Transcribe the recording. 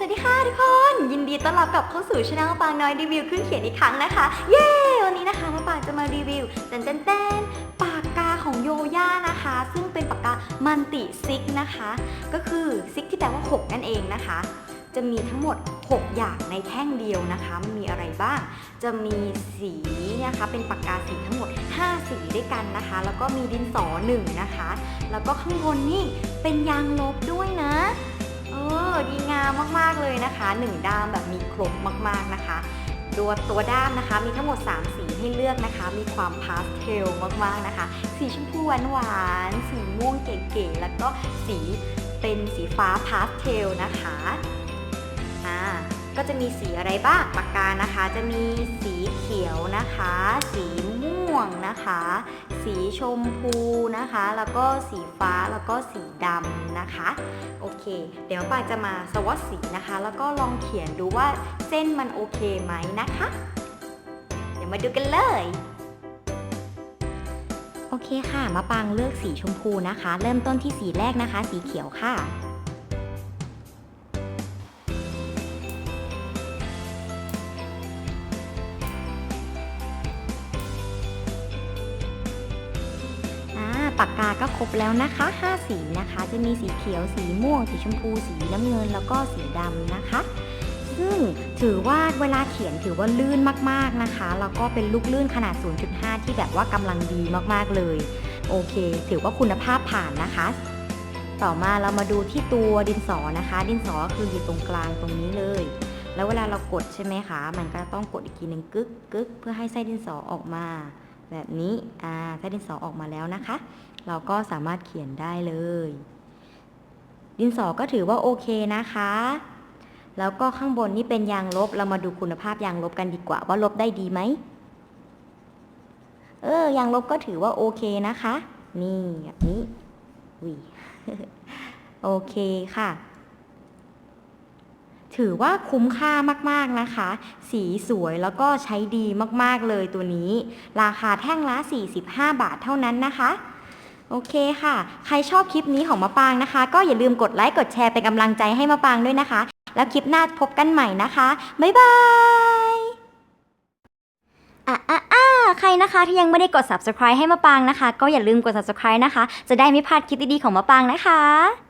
สวัสดีค่ะทุกคน ยินดีต้อนรับกลับเข้าสู่ช่องปางน้อยรีวิวขึ้นเขียนอีกครั้งนะคะ เย้ วันนี้นะคะมาปางจะมารีวิวเต้นเต้นเต้นปากกาของโยย่านะคะ ซึ่งเป็นปากกามันติซิกนะคะ ก็คือซิกที่แปลว่า 6 นั่นเองนะคะ จะมีทั้งหมด 6 อย่างในแท่งเดียวนะคะมีอะไรบ้าง จะมีสีนะคะเป็นปากกาสีทั้งหมด 5 สีด้วยกันนะคะ แล้วก็มีดินสอหนึ่งนะคะ แล้วก็ข้างบนนี่เป็นยางลบด้วยามมากๆเลยนะคะหนึ่งด้ามแบบมีครบมากๆนะคะตัวตัวด้ามนะคะ มีทั้งหมด 3 สีให้เลือกนะคะ มีความพาสเทลมากๆนะคะ สีชมพูหวานหวานๆสีม่วงเก๋ๆแล้วก็สีเป็นสีฟ้าพาสเทลนะคะอ่าก็จะมีสีอะไรบ้างปากกานะคะ จะมีสีเขียวนะคะ สีม่วง นะคะ สีชมพูนะคะ แล้วก็สีฟ้าแล้วก็สีดำนะคะ โอเค เดี๋ยวปางจะมาสวอตสีนะคะ แล้วก็ลองเขียนดูว่าเส้นมันโอเคไหมนะคะ เดี๋ยวมาดูกันเลยโอเคค่ะ มาปางเลือกสีชมพูนะคะ เริ่มต้นที่สีแรกนะคะ สีเขียวค่ะ ปากกาก็ครบแล้วนะคะ 5 สีนะคะ จะมีสีเขียว สีม่วง สีชมพู สีน้ำเงิน แล้วก็สีดำนะคะ ซึ่งถือว่าเวลาเขียนถือว่าลื่นมากๆนะคะ แล้วก็เป็นลูกลื่นขนาด 0.5 ที่แบบว่ากำลังดีมากๆเลย โอเค ถือว่าคุณภาพผ่านนะคะ ต่อมาเรามาดูที่ตัวดินสอนะคะ ดินสอคืออยู่ตรงกลางตรงนี้เลย แล้วเวลาเรากดใช่ไหมคะ มันก็ต้องกดอีกทีหนึ่งกึกกึกเพื่อให้ไส้ดินสอออกมา แบบนี้อ่าไส้ดินสอออกมาแล้วนะคะ เราก็สามารถเขียนได้เลย ดินสอก็ถือว่าโอเคนะคะ แล้วก็ข้างบนนี่เป็นยางลบ เรามาดูคุณภาพยางลบกันดีกว่าว่าลบได้ดีไหมเออยางลบก็ถือว่าโอเคนะคะ นี่แบบนี้วิโอเคค่ะ ถือว่าคุ้มค่ามากๆนะคะ สีสวยแล้วก็ใช้ดีมากๆเลยตัวนี้ ราคาแท่งละ 45 บาทเท่านั้นนะคะโอเคค่ะ ใครชอบคลิปนี้ของมะปางนะคะ ก็อย่าลืมกดไลค์กดแชร์เป็นกำลังใจให้มะปางด้วยนะคะ แล้วคลิปหน้าพบกันใหม่นะคะ บ๊ายบายอะอะอะใครนะคะที่ยังไม่ได้กด subscribe ให้มะปางนะคะ ก็อย่าลืมกด subscribe นะคะ จะได้ไม่พลาดคลิปดีๆของมะปางนะคะ